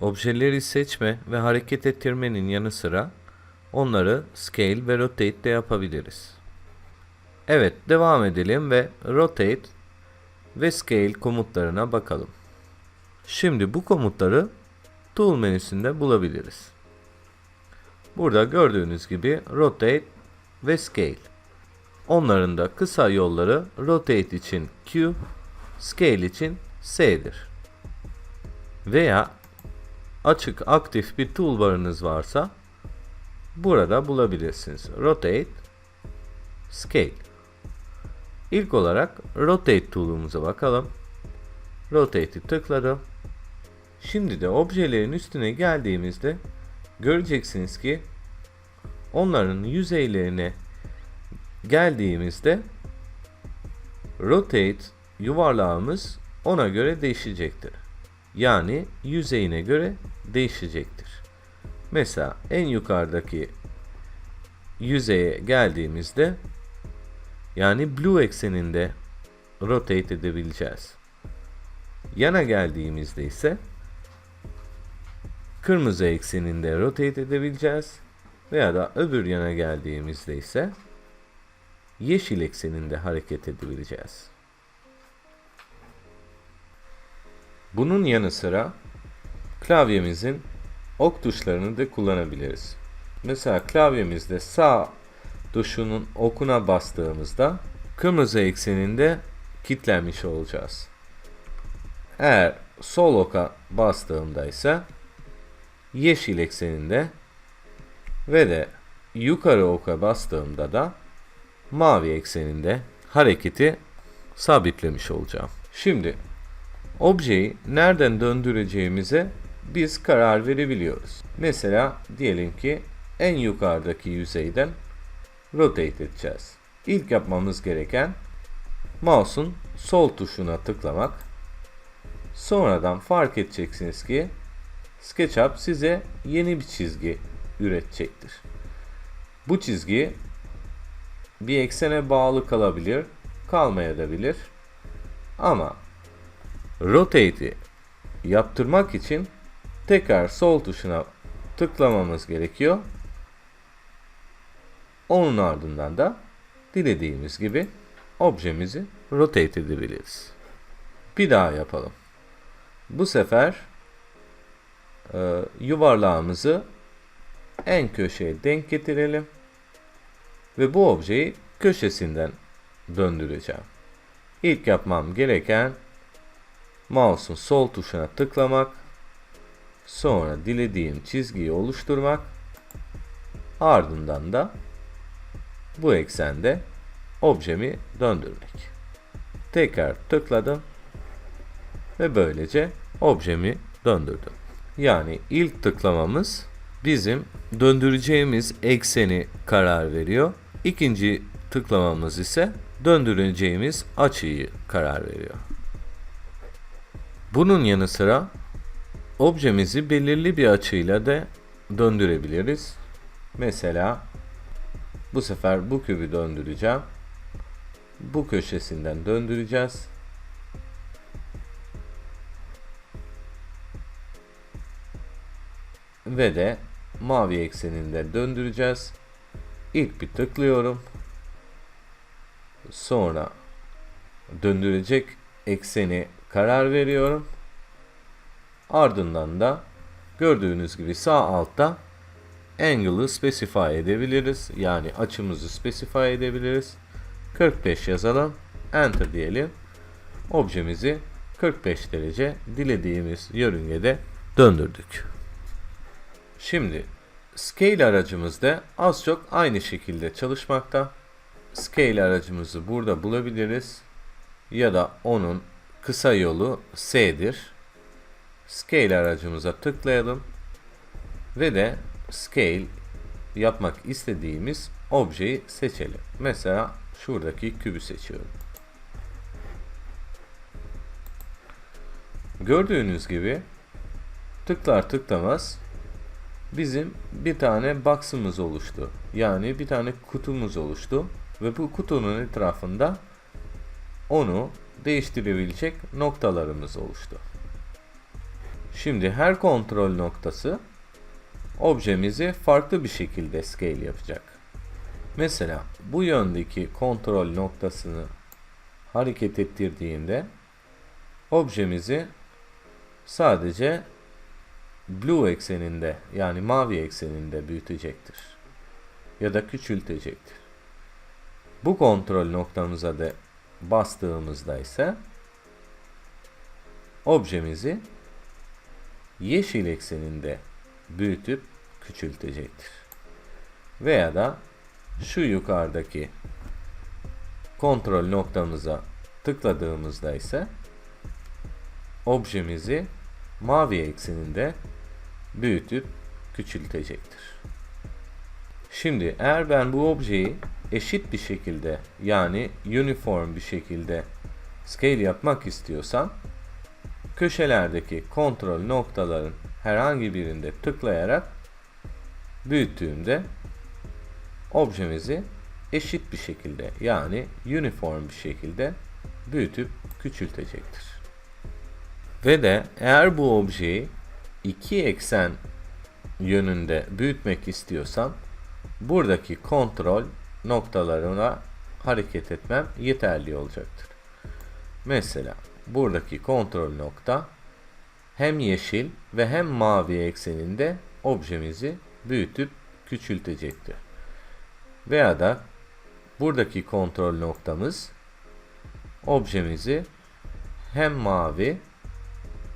Objeleri seçme ve hareket ettirmenin yanı sıra onları scale ve rotate de yapabiliriz. Evet, devam edelim ve rotate ve scale komutlarına bakalım. Şimdi bu komutları Tool menüsünde bulabiliriz. Burada gördüğünüz gibi rotate ve scale. Onların da kısa yolları rotate için Q, scale için S'dir. Veya açık aktif bir toolbar'ınız varsa burada bulabilirsiniz. Rotate, Scale. İlk olarak Rotate tool'umuza bakalım. Rotate'i tıkladım. Şimdi de objelerin üstüne geldiğimizde göreceksiniz ki onların yüzeylerine geldiğimizde rotate yuvarlağımız ona göre değişecektir. Yani yüzeyine göre değişecektir. Mesela en yukarıdaki yüzeye geldiğimizde yani blue ekseninde rotate edebileceğiz. Yana geldiğimizde ise kırmızı ekseninde rotate edebileceğiz veya da öbür yana geldiğimizde ise yeşil ekseninde hareket edebileceğiz. Bunun yanı sıra klavyemizin ok tuşlarını da kullanabiliriz. Mesela klavyemizde sağ tuşunun okuna bastığımızda kırmızı ekseninde kilitlenmiş olacağız. Eğer sol oka bastığımda ise yeşil ekseninde ve de yukarı oka bastığımda da mavi ekseninde hareketi sabitlemiş olacağım. Şimdi objeyi nereden döndüreceğimize biz karar verebiliyoruz. Mesela diyelim ki en yukarıdaki yüzeyden rotate edeceğiz. İlk yapmamız gereken mouse'un sol tuşuna tıklamak. Sonradan fark edeceksiniz ki SketchUp size yeni bir çizgi üretecektir. Bu çizgi bir eksene bağlı kalabilir, kalmayabilir. Ama rotate'i yaptırmak için tekrar sol tuşuna tıklamamız gerekiyor. Onun ardından da dilediğimiz gibi objemizi rotate edebiliriz. Bir daha yapalım. Bu sefer e, yuvarlağımızı en köşeye denk getirelim ve bu objeyi köşesinden döndüreceğim. İlk yapmam gereken mouse'un sol tuşuna tıklamak, sonra dilediğim çizgiyi oluşturmak, ardından da bu eksende objemi döndürmek. Tekrar tıkladım ve böylece objemi döndürdüm. Yani ilk tıklamamız bizim döndüreceğimiz ekseni karar veriyor. İkinci tıklamamız ise döndüreceğimiz açıyı karar veriyor. Bunun yanı sıra objemizi belirli bir açıyla da döndürebiliriz. Mesela bu sefer bu kübü döndüreceğim. Bu köşesinden döndüreceğiz. Ve de mavi ekseninde döndüreceğiz. İlk bir tıklıyorum. Sonra döndürecek ekseni karar veriyorum. Ardından da gördüğünüz gibi sağ altta angle'ı specify edebiliriz. Yani açımızı specify edebiliriz. 45 yazalım. Enter diyelim. Objemizi 45 derece dilediğimiz yörüngede döndürdük. Şimdi Scale aracımız da az çok aynı şekilde çalışmakta. Scale aracımızı burada bulabiliriz. Ya da onun kısa yolu S'dir. Scale aracımıza tıklayalım. Ve de Scale yapmak istediğimiz objeyi seçelim. Mesela şuradaki kübü seçiyorum. Gördüğünüz gibi tıklar tıklamaz bizim bir tane box'ımız oluştu. Yani bir tane kutumuz oluştu ve bu kutunun etrafında onu değiştirebilecek noktalarımız oluştu. Şimdi her kontrol noktası objemizi farklı bir şekilde scale yapacak. Mesela bu yöndeki kontrol noktasını hareket ettirdiğimde objemizi sadece blue ekseninde yani mavi ekseninde büyütecektir. Ya da küçültecektir. Bu kontrol noktamıza da bastığımızda ise objemizi yeşil ekseninde büyütüp küçültecektir. Veya da şu yukarıdaki kontrol noktamıza tıkladığımızda ise objemizi mavi ekseninde büyütüp küçültecektir. Şimdi eğer ben bu objeyi eşit bir şekilde yani uniform bir şekilde scale yapmak istiyorsam köşelerdeki kontrol noktaların herhangi birinde tıklayarak büyüttüğümde objemizi eşit bir şekilde yani uniform bir şekilde büyütüp küçültecektir. Ve de eğer bu objeyi iki eksen yönünde büyütmek istiyorsam buradaki kontrol noktalarına hareket etmem yeterli olacaktır. Mesela buradaki kontrol nokta hem yeşil ve hem mavi ekseninde objemizi büyütüp küçültecektir. Veya da buradaki kontrol noktamız objemizi hem mavi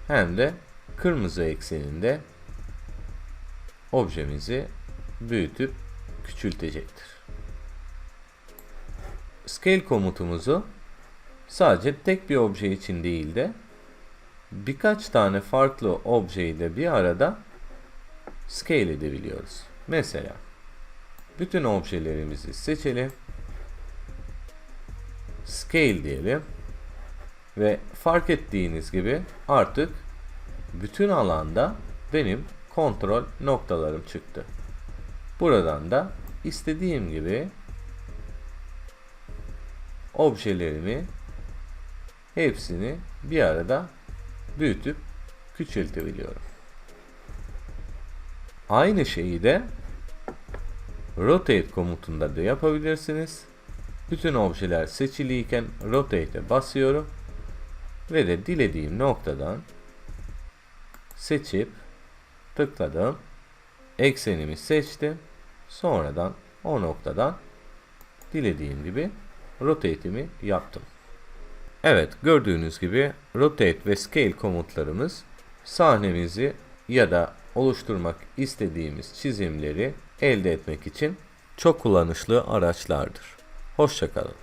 hem de kırmızı ekseninde objemizi büyütüp küçültecektir. Scale komutumuzu sadece tek bir obje için değil de birkaç tane farklı objeyi de bir arada scale edebiliyoruz. Mesela bütün objelerimizi seçelim. Scale diyelim. Ve fark ettiğiniz gibi artık bütün alanda benim kontrol noktalarım çıktı. Buradan da istediğim gibi objelerimi hepsini bir arada büyütüp küçültebiliyorum. Aynı şeyi de rotate komutunda da yapabilirsiniz. Bütün objeler seçiliyken rotate'e basıyorum ve de dilediğim noktadan seçip tıkladım. Eksenimi seçtim. Sonradan o noktadan dilediğim gibi rotate'imi yaptım. Evet gördüğünüz gibi rotate ve scale komutlarımız sahnemizi ya da oluşturmak istediğimiz çizimleri elde etmek için çok kullanışlı araçlardır. Hoşçakalın.